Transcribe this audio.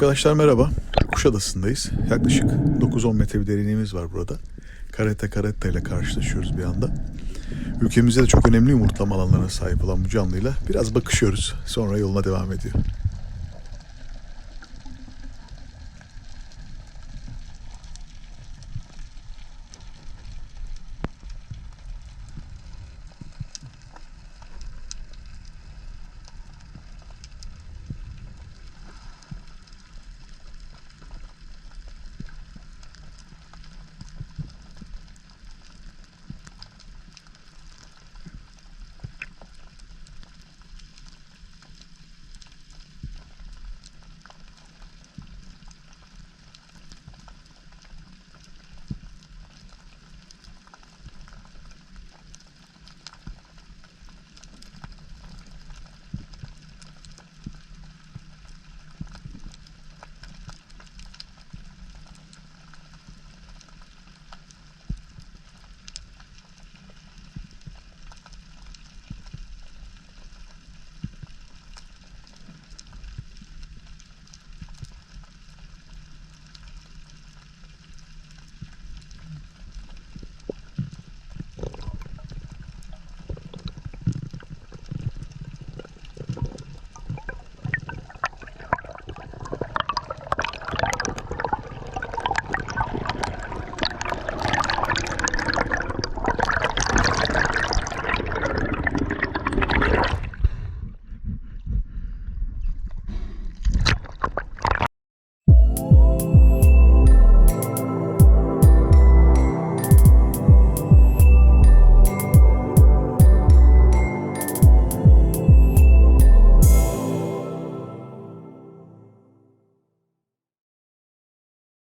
Arkadaşlar merhaba. Kuşadası'ndayız. Yaklaşık 9-10 metre bir derinliğimiz var burada. Karetta karetta ile karşılaşıyoruz bir anda. Ülkemizde de çok önemli yumurtlama alanlarına sahip olan bu canlıyla biraz bakışıyoruz. Sonra yoluna devam ediyor.